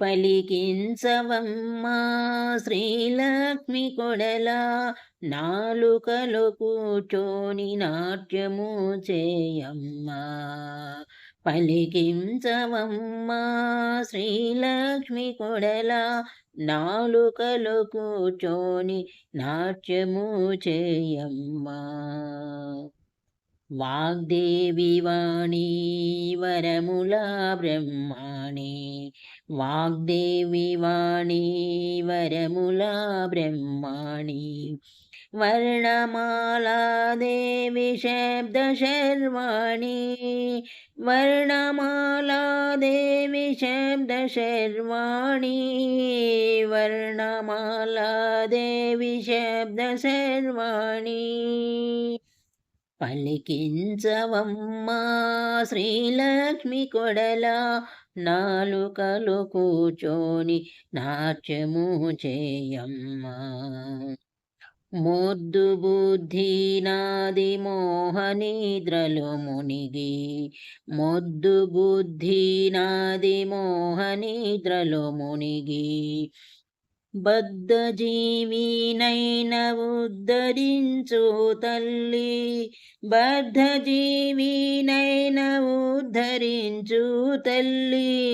పలికించవమ్మా శ్రీలక్ష్మి కొడలా నాలుకలు కూర్చొని నాట్యము చేయమ్మా. పలికించవమ్మా శ్రీలక్ష్మి కొడలా నాలుకలు కూర్చొని నాట్యము చేయమ్మా. వాగ్దేవి వాణి వరములా బ్రహ్మాణి വാഗ്ദേവി വാണി വരമുല ബ്രഹ്മാണി വർണ്ണമാലാദേവി ശബ്ദശർവാണി വർണ്ണമാലാദേവി ശബ്ദശർവാണി വർണ്ണമാലാദേവി ശബ്ദശർവാണി పలికించవమ్మా శ్రీలక్ష్మి కొడలా. నాలుకలు కూచోని నాట్యము చేయమ్మా. మొద్దు బుద్ధి నాది మోహనిద్రలు మునిగి. మొద్దు బుద్ధి నాది మోహనిద్రలు మునిగి. బద్ధ జీవినైన ఉద్ధరించు తల్లి బద్ధ జీవినైన ఉద్ధరించు తల్లి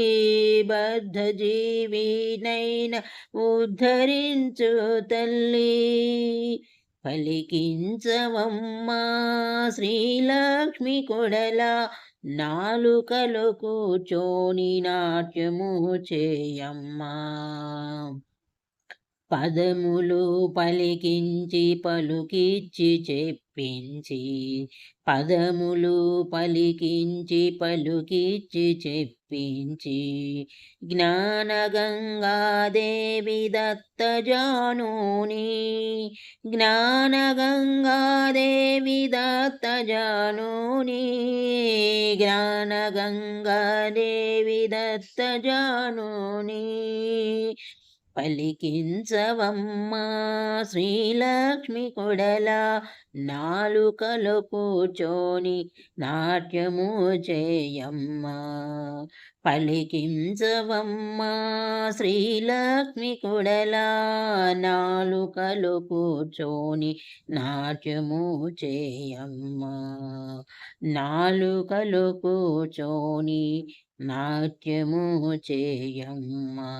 బద్ధ జీవినైన ఉద్ధరించు తల్లి. పలికించవమ్మా శ్రీలక్ష్మి కొడలా నాలుకలు కూర్చోని నాట్యము చేయమ్మా. పదములు పలికించి పలుకిచ్చి చెప్పించి పదములు పలికించి పలుకిచ్చి చెప్పించి జ్ఞానగంగాదేవి దత్తజానుని జ్ఞానగంగాదేవి దత్తజానుని జ్ఞానగంగాదేవి దత్తజానుని పలికించవమ్మా శ్రీలక్ష్మి కొడలా నాలుకలు కూర్చొని నాట్యము చేయమ్మా. పలికించవమ్మా శ్రీలక్ష్మి కొడలా నాలుకలు కూర్చొని నాట్యము చేయమ్మా. నాలుకలు కూర్చొని నాట్యము చేయమ్మా.